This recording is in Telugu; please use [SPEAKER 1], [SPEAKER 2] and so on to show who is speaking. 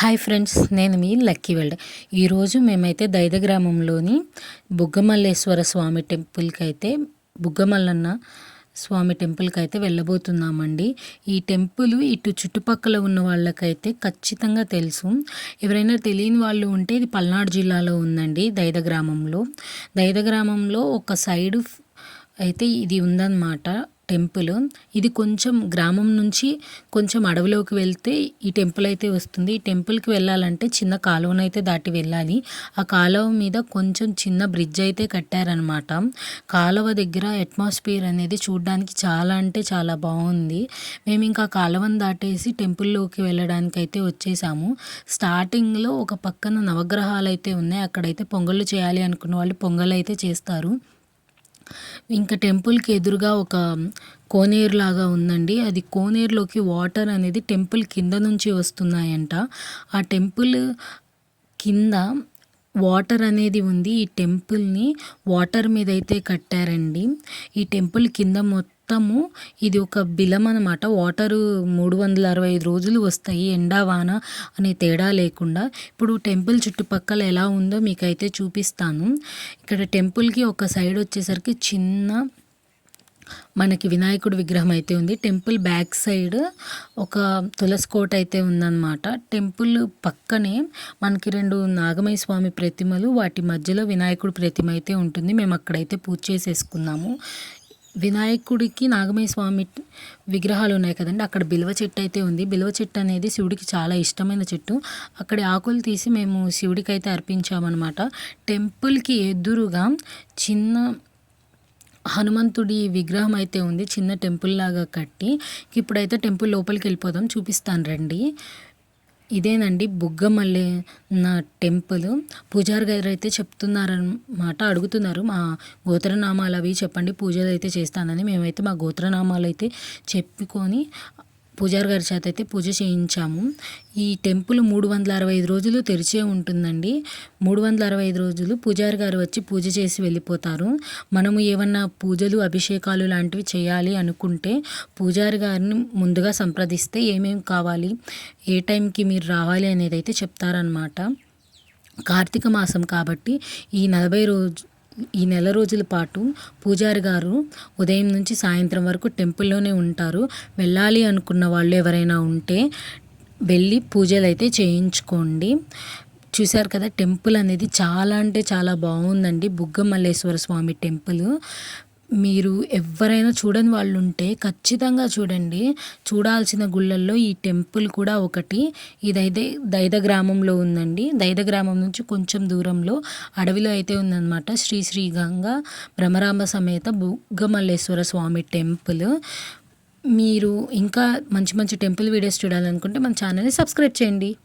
[SPEAKER 1] హాయ్ ఫ్రెండ్స్ నేను మీ లక్కీ వెల్డ్. ఈరోజు మేమైతే దైద గ్రామంలోని బుగ్గమల్లేశ్వర స్వామి టెంపుల్కి అయితే బుగ్గమల్లన్న స్వామి టెంపుల్కి అయితే వెళ్ళబోతున్నామండి. ఈ టెంపుల్ ఇటు చుట్టుపక్కల ఉన్న వాళ్ళకైతే ఖచ్చితంగా తెలుసు. ఎవరైనా తెలియని వాళ్ళు ఉంటే ఇది పల్నాడు జిల్లాలో ఉందండి దైద గ్రామంలో దైద గ్రామంలో ఒక సైడు అయితే ఇది ఉందన్నమాట. టెంపుల్. ఇది కొంచెం గ్రామం నుంచి కొంచెం అడవిలోకి వెళ్తే ఈ టెంపుల్ అయితే వస్తుంది. ఈ టెంపుల్కి వెళ్ళాలంటే చిన్న కాలువనైతే దాటి వెళ్ళాలి. ఆ కాలువ మీద కొంచెం చిన్న బ్రిడ్జ్ అయితే కట్టారనమాట కాలువ దగ్గర అట్మాస్ఫియర్ అనేది చూడడానికి చాలా అంటే చాలా బాగుంది. మేము ఇంకా కాలువను దాటేసి టెంపుల్లోకి వెళ్ళడానికి అయితే వచ్చేసాము. స్టార్టింగ్లో ఒక పక్కన నవగ్రహాలు అయితే ఉన్నాయి. అక్కడైతే పొంగళ్ళు చేయాలి అనుకున్న వాళ్ళు పొంగల్ అయితే చేస్తారు. ఇంకా టెంపుల్కి ఎదురుగా ఒక కోనేరు లాగా ఉందండి. అది కోనేరులోకి వాటర్ అనేది టెంపుల్ కింద నుంచి వస్తున్నాయంట. ఆ టెంపుల్ కింద వాటర్ అనేది ఉంది. ఈ టెంపుల్ని వాటర్ మీద అయితే కట్టారండి. ఈ టెంపుల్ కింద మొత్తం మొత్తము ఇది ఒక బిలం అనమాట వాటరు మూడు వందల అరవై ఐదు రోజులు వస్తాయి. ఎండా వాన అనే తేడా లేకుండా. ఇప్పుడు టెంపుల్ చుట్టుపక్కల ఎలా ఉందో మీకైతే చూపిస్తాను. ఇక్కడ టెంపుల్కి ఒక సైడ్ వచ్చేసరికి చిన్న మనకి వినాయకుడి విగ్రహం అయితే ఉంది. టెంపుల్ బ్యాక్ సైడ్ ఒక తులసి కోట అయితే ఉందన్నమాట. టెంపుల్ పక్కనే మనకి రెండు నాగమయ్య స్వామి ప్రతిమలు వాటి మధ్యలో వినాయకుడి ప్రతిమ అయితే ఉంటుంది. మేము అక్కడైతే పూజ చేసేసుకున్నాము. వినాయకుడికి నాగమయ స్వామి విగ్రహాలు ఉన్నాయి కదండి. అక్కడ బిల్వ చెట్టు అయితే ఉంది. బిల్వ చెట్టు అనేది శివుడికి చాలా ఇష్టమైన చెట్టు. అక్కడి ఆకులు తీసి మేము శివుడికి అయితే అర్పించామన్నమాట. టెంపుల్కి ఎదురుగా చిన్న హనుమంతుడి విగ్రహం అయితే ఉంది. చిన్న టెంపుల్ లాగా కట్టి ఇప్పుడైతే టెంపుల్ లోపలికి వెళ్ళిపోదాం. చూపిస్తాను రండి. ఇదేనండి బుగ్గమల్లి నా టెంపుల్. పూజారి గారు అయితే చెప్తున్నారనమాట అడుగుతున్నారు. మా గోత్రనామాలు అవి చెప్పండి పూజలు అయితే చేస్తానని మేమైతే మా గోత్రనామాలు అయితే చెప్పుకొని పూజారి గారి చేత అయితే పూజ చేయించాము. ఈ టెంపుల్ మూడు వందల అరవై ఐదు రోజులు తెరిచే ఉంటుందండి. మూడు వందల అరవై ఐదు రోజులు పూజారి గారు వచ్చి పూజ చేసి వెళ్ళిపోతారు. మనము ఏమన్నా పూజలు అభిషేకాలు లాంటివి చేయాలి అనుకుంటే పూజారి గారిని ముందుగా సంప్రదిస్తే ఏమేమి కావాలి ఏ టైంకి మీరు రావాలి అనేది అయితే చెప్తారనమాట కార్తీక మాసం కాబట్టి ఈ నలభై రోజు ఈ నెల రోజుల పాటు పూజారి గారు ఉదయం నుంచి సాయంత్రం వరకు టెంపుల్లోనే ఉంటారు. వెళ్ళాలి అనుకున్న వాళ్ళు ఎవరైనా ఉంటే వెళ్ళి పూజలు అయితే చేయించుకోండి. చూశారు కదా టెంపుల్ అనేది చాలా అంటే చాలా బాగుందండి. బుగ్గ మల్లేశ్వర స్వామి టెంపుల్. మీరు ఎవరైనా చూడని వాళ్ళు ఉంటే ఖచ్చితంగా చూడండి. చూడాల్సిన గుళ్ళల్లో ఈ టెంపుల్ కూడా ఒకటి. ఇదైతే దైద గ్రామంలో ఉందండి. దైద గ్రామం నుంచి కొంచెం దూరంలో అడవిలో అయితే ఉందన్నమాట. శ్రీ శ్రీ గంగా భ్రమరాంబ సమేత బుగ్గమల్లేశ్వర స్వామి టెంపుల్. మీరు ఇంకా మంచి మంచి టెంపుల్ వీడియోస్ చూడాలనుకుంటే మన ఛానల్ని సబ్స్క్రైబ్ చేయండి.